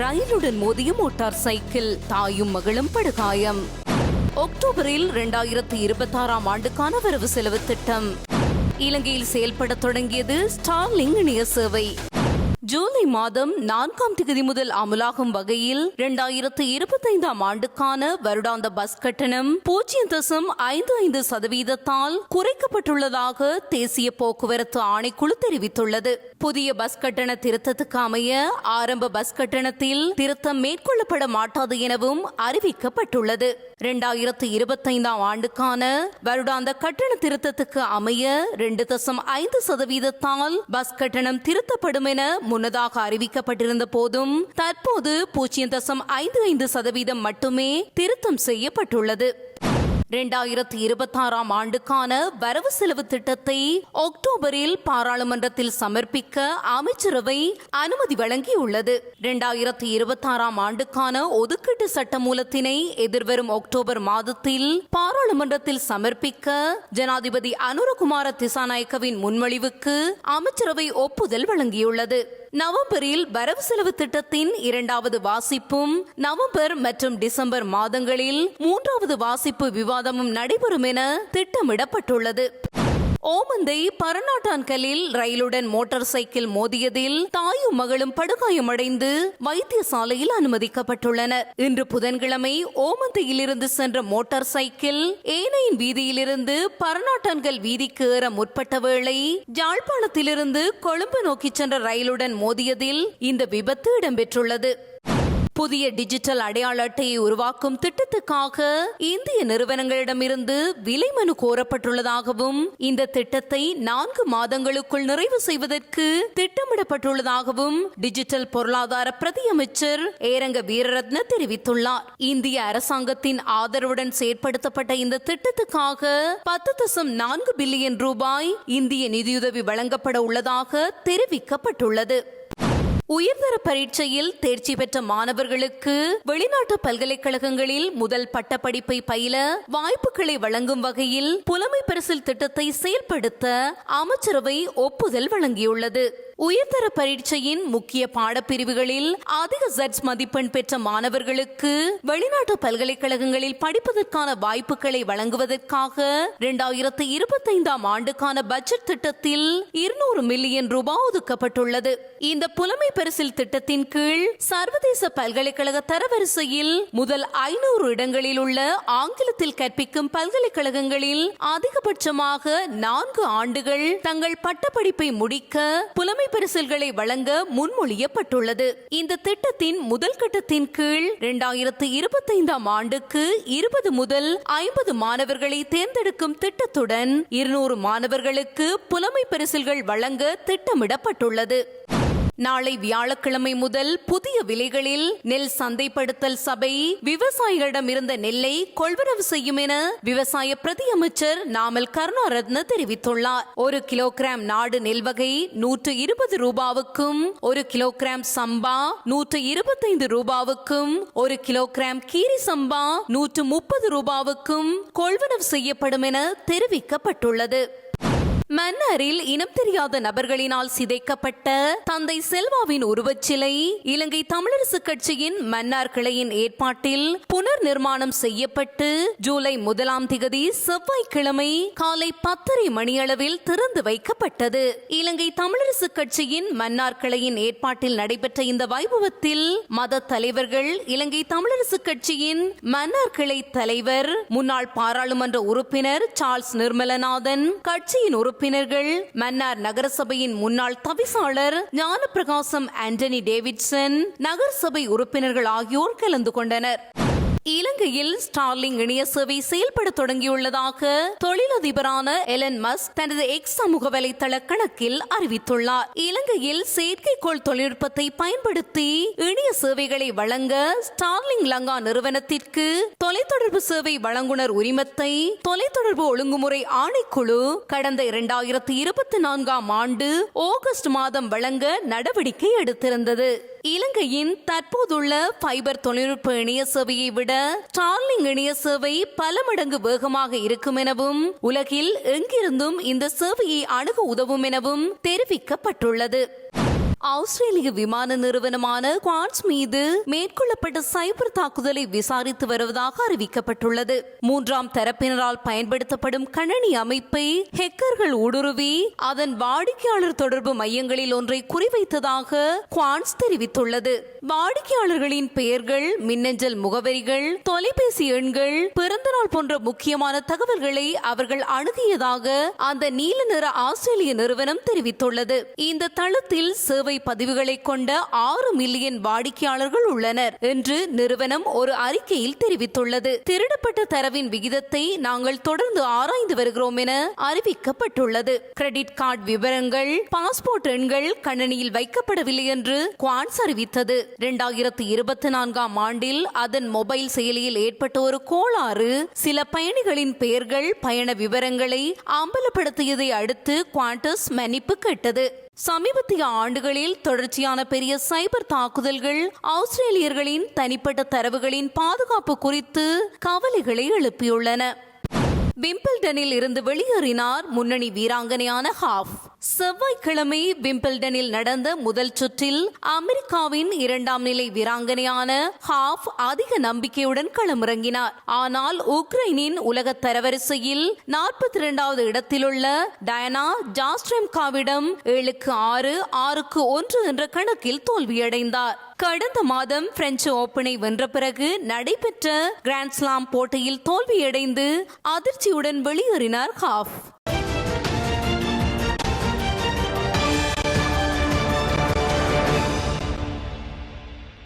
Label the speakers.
Speaker 1: ரயிலுடன் மோதிய motor cycle. தாயும் மகளும் படுகாயம். அக்டோபரில் இரண்டாயிரத்தி இருபத்தாறாம் ஆண்டுக்கான வரவு செலவு திட்டம். இலங்கையில் செயல்பட தொடங்கியது ஸ்டார்லிங் இணைய சேவை. ஜூலை மாதம் நான்காம் தேதி முதல் அமலாகும் வகையில் இரண்டாயிரத்து இருபத்தைந்தாம் ஆண்டுக்கான வருடாந்த பஸ் கட்டணம் பூஜ்ஜியம் தசம் ஐந்து ஐந்து சதவீதத்தால் குறைக்கப்பட்டுள்ளதாக தேசிய போக்குவரத்து ஆணைக்குழு தெரிவித்துள்ளது. புதிய பஸ் கட்டண திருத்தத்துக்கு அமைய ஆரம்ப பஸ் கட்டணத்தில் திருத்தம் மேற்கொள்ளப்பட மாட்டாது எனவும் அறிவிக்கப்பட்டுள்ளது. இரண்டாயிரத்து இருபத்தைந்தாம் ஆண்டுக்கான வருடாந்த கட்டண திருத்தத்துக்கு அமைய ரெண்டு தசம் ஐந்து சதவீதத்தால் பஸ் கட்டணம் திருத்தப்படும் என முன்னதாக அறிவிக்கப்பட்டிருந்த போதும் தற்போது பூஜ்ஜியம் தசம் ஐந்து ஐந்து சதவீதம் மட்டுமே திருத்தம் செய்யப்பட்டுள்ளது. இரண்டாயிரத்தி இருபத்தாறாம் ஆண்டுக்கான வரவு செலவு திட்டத்தை அக்டோபரில் பாராளுமன்றத்தில் சமர்ப்பிக்க அமைச்சரவை அனுமதி வழங்கியுள்ளது. இரண்டாயிரத்தி இருபத்தாறாம் ஆண்டுக்கான ஒதுக்கீட்டு சட்டமூலத்தினை எதிர்வரும் அக்டோபர் மாதத்தில் பாராளுமன்றத்தில் சமர்ப்பிக்க ஜனாதிபதி அனுரகுமார திசாநாயக்கவின் முன்மொழிவுக்கு அமைச்சரவை ஒப்புதல் வழங்கியுள்ளது. நவம்பரில் வரவு செலவு திட்டத்தின் இரண்டாவது வாசிப்பும் நவம்பர் மற்றும் டிசம்பர் மாதங்களில் மூன்றாவது வாசிப்பு விவாதமும் நடைபெறும் என திட்டமிடப்பட்டுள்ளது. ஓமந்தை பரநாட்டான்கலில் ரயிலுடன் மோட்டார் சைக்கிள் மோதியதில் தாயும் மகளும் படுகாயமடைந்து வைத்தியசாலையில் அனுமதிக்கப்பட்டுள்ளனர். இன்று புதன்கிழமை ஓமந்தையிலிருந்து சென்ற மோட்டார் சைக்கிள் ஏனையின் வீதியிலிருந்து பரநாட்டான்கல் வீதிக்கு ஏற முற்பட்ட வேளை யாழ்ப்பாணத்திலிருந்து கொழும்பு நோக்கி சென்ற ரயிலுடன் மோதியதில் இந்த விபத்து இடம்பெற்றுள்ளது. புதிய டிஜிட்டல் அடையாள அட்டையை உருவாக்கும் திட்டத்துக்காக இந்திய நிறுவனங்களிடமிருந்து விலை மனு கோரப்பட்டுள்ளதாகவும் இந்த திட்டத்தை நான்கு மாதங்களுக்குள் நிறைவு செய்வதற்கு திட்டமிடப்பட்டுள்ளதாகவும் டிஜிட்டல் பொருளாதார பிரதி அமைச்சர் ஏரங்க வீரரத்ன தெரிவித்துள்ளார். இந்திய அரசாங்கத்தின் ஆதரவுடன் செயற்படுத்தப்பட்ட இந்த திட்டத்துக்காக பத்து தசம் நான்கு பில்லியன் ரூபாய் இந்திய நிதியுதவி வழங்கப்பட உள்ளதாக தெரிவிக்கப்பட்டுள்ளது. உயர்தர பரீட்சையில் தேர்ச்சி பெற்ற மாணவர்களுக்கு வெளிநாட்டு பல்கலைக்கழகங்களில் முதல் பட்டப்படிப்பை பயில வாய்ப்புகளை வழங்கும் வகையில் புலமை பரிசில் திட்டத்தை செயல்படுத்த அமைச்சரவை ஒப்புதல் வழங்கியுள்ளது. உயர்தர பரீட்சையின் முக்கிய பாடப்பிரிவுகளில் அதிக ஜட்ஸ் மதிப்பெண் பெற்ற மாணவர்களுக்கு வெளிநாட்டு பல்கலைக்கழகங்களில் படிப்பதற்கான வாய்ப்புகளை வழங்குவதற்காக இரண்டாயிரத்தி இருபத்தைந்தாம் ஆண்டுக்கான பட்ஜெட் திட்டத்தில் இருநூறு மில்லியன் ரூபாய் ஒதுக்கப்பட்டுள்ளது. இந்த புலமை பரிசில் திட்டத்தின் கீழ் சர்வதேச பல்கலைக்கழக தரவரிசையில் முதல் ஐநூறு இடங்களில் உள்ள ஆங்கிலத்தில் கற்பிக்கும் பல்கலைக்கழகங்களில் அதிகபட்சமாக நான்கு ஆண்டுகள் தங்கள் பட்டப்படிப்பை முடிக்க புலமை பரிசில்களை வழங்க முன்மொழியப்பட்டுள்ளது. இந்த திட்டத்தின் முதல் கட்டத்தின் கீழ் இரண்டாயிரத்து இருபத்தைந்தாம் ஆண்டுக்கு இருபது முதல் ஐம்பது மாணவர்களை தேர்ந்தெடுக்கும் திட்டத்துடன் இருநூறு மாணவர்களுக்கு புலமை பரிசில்கள் வழங்க திட்டமிடப்பட்டுள்ளது. நாளை வியாழக்கிழமை முதல் புதிய விலைகளில் நெல் சந்தைப்படுத்தல் சபை விவசாயிகளிடம் இருந்த நெல்லை கொள்வனவு செய்யும் என விவசாய பிரதி அமைச்சர் நாமல் கருணாரத்ன தெரிவித்துள்ளார். ஒரு கிலோகிராம் நாடு நெல் வகை நூற்று இருபது ரூபாவுக்கும் ஒரு கிலோகிராம் சம்பா நூற்று இருபத்தைந்து ரூபாவுக்கும் ஒரு கிலோகிராம் கீரி சம்பா நூற்று முப்பது ரூபாவுக்கும் கொள்வனவு செய்யப்படும் என தெரிவிக்கப்பட்டுள்ளது. மன்னாரில் இனம் தெரியாத நபர்களினால் சிதைக்கப்பட்ட தந்தை செல்வாவின் உருவச்சிலை இலங்கை தமிழரசு கட்சியின் மன்னார் கிளையின் ஏற்பாட்டில் புனர் நிர்மாணம் செய்யப்பட்டு ஜூலை முதலாம் திகதி செவ்வாய்க்கிழமை காலை பத்தரை மணியளவில் திறந்து வைக்கப்பட்டது. இலங்கை தமிழரசு கட்சியின் மன்னார் கிளையின் ஏற்பாட்டில் நடைபெற்ற இந்த வைபவத்தில் மத தலைவர்கள் இலங்கை தமிழரசு கட்சியின் மன்னார் கிளை தலைவர் முன்னாள் பாராளுமன்ற உறுப்பினர் சார்ல்ஸ் நிர்மலநாதன் கட்சியின் உறுப்பினர் உறுப்பினர்கள் மன்னார் நகரசபையின் முன்னாள் தவிசாளர் ஞானப்பிரகாசம் ஆண்டனி டேவிட்சன் நகரசபை உறுப்பினர்கள் ஆகியோர் கலந்து கொண்டனர். இலங்கையில் ஸ்டார்லிங் இணைய சேவை செயல்பட தொடங்கியுள்ளதாக தொழிலதிபரான எலன் மஸ் தனது எக்ஸ் சமூக வலைதள கணக்கில் அறிவித்துள்ளார். இலங்கையில் செயற்கைக்கோள் தொழில்நுட்பத்தை பயன்படுத்தி இணைய சேவைகளை வழங்க ஸ்டார்லிங் லங்கா நிறுவனத்திற்கு தொலைத்தொடர்பு சேவை வழங்குனர் உரிமத்தை தொலைத்தொடர்பு ஒழுங்குமுறை ஆணைக்குழு கடந்த இரண்டாயிரத்தி இருபத்தி நான்காம் ஆண்டு ஆகஸ்ட் மாதம் வழங்க நடவடிக்கை எடுத்திருந்தது. இலங்கையின் தற்போதுள்ள ஃபைபர் தொழில்நுட்ப இணைய சேவையை விட ஸ்டார்லிங் இணைய சேவை பல மடங்கு வேகமாக இருக்கும் எனவும் உலகில் எங்கிருந்தும் இந்த சேவையை அணுக உதவும் எனவும் தெரிவிக்கப்பட்டுள்ளது. ஆஸ்திரேலிய விமான நிறுவனமான குவான்ஸ் மீது மேற்கொள்ளப்பட்ட சைபர் தாக்குதலை விசாரித்து வருவதாக அறிவிக்கப்பட்டுள்ளது. மூன்றாம் தரப்பினரால் பயன்படுத்தப்படும் கணனி அமைப்பை ஹெக்கர்கள் ஊடுருவி அதன் வாடிக்கையாளர் தொடர்பு மையங்களில் ஒன்றை குறிவைத்ததாக குவான்ஸ் தெரிவித்துள்ளது. வாடிக்கையாளர்களின் பெயர்கள் மின்னஞ்சல் முகவரிகள் தொலைபேசி எண்கள் பிறந்தநாள் போன்ற முக்கியமான தகவல்களை அவர்கள் அணுகியதாக அந்த நீல நிற ஆஸ்திரேலிய நிறுவனம் தெரிவித்துள்ளது. இந்த தளத்தில் சேவை பதிவுகளை கொண்ட ஆறு மில்லியன் வாடிக்கையாளர்கள் உள்ளனர் என்று நிறுவனம் ஒரு அறிக்கையில் தெரிவித்துள்ளது. திருடப்பட்ட தரவின் விகிதத்தை நாங்கள் தொடர்ந்து ஆராய்ந்து வருகிறோம் என அறிவிக்கப்பட்டுள்ளது. கிரெடிட் கார்டு விவரங்கள் பாஸ்போர்ட் எண்கள் கணனியில் வைக்கப்படவில்லை என்று குவான்ஸ் அறிவித்தது. இரண்டாயிரத்தி இருபத்தி நான்காம் ஆண்டில் அதன் மொபைல் செயலியில் ஏற்பட்ட ஒரு கோளாறு சில பயணிகளின் பெயர்கள் பயண விவரங்களை அம்பலப்படுத்தியதை அடுத்து குவாண்டஸ் மன்னிப்பு கேட்டது. சமீபத்திய ஆண்டுகளில் தொடர்ச்சியான பெரிய சைபர் தாக்குதல்கள் ஆஸ்திரேலியர்களின் தனிப்பட்ட தரவுகளின் பாதுகாப்பு குறித்து கவலைகளை எழுப்பியுள்ளன. விம்பிள்டனில் இருந்து வெளியேறினார் முன்னணி வீராங்கனையான ஹாஃப். செவ்வாய்க்கிழமை விம்பிள்டனில் நடந்த முதல் சுற்றில் அமெரிக்காவின் இரண்டாம் நிலை வீராங்கனையான ஹாஃப் அதிக நம்பிக்கையுடன் களமிறங்கினார். ஆனால் உக்ரைனின் உலக தரவரிசையில் நாற்பத்தி இரண்டாவது இடத்திலுள்ள டயனா ஜாஸ்ட்ரெம்காவிடம் ஏழுக்கு ஆறு ஆறுக்கு ஒன்று என்ற கணக்கில் தோல்வியடைந்தார். கடந்த மாதம் பிரெஞ்சு ஓபனை வென்ற பிறகு நடைபெற்ற கிராண்ட்ஸ்லாம் போட்டியில் தோல்வியடைந்து அதிர்ச்சியுடன் வெளியேறினார் ஹாஃப்.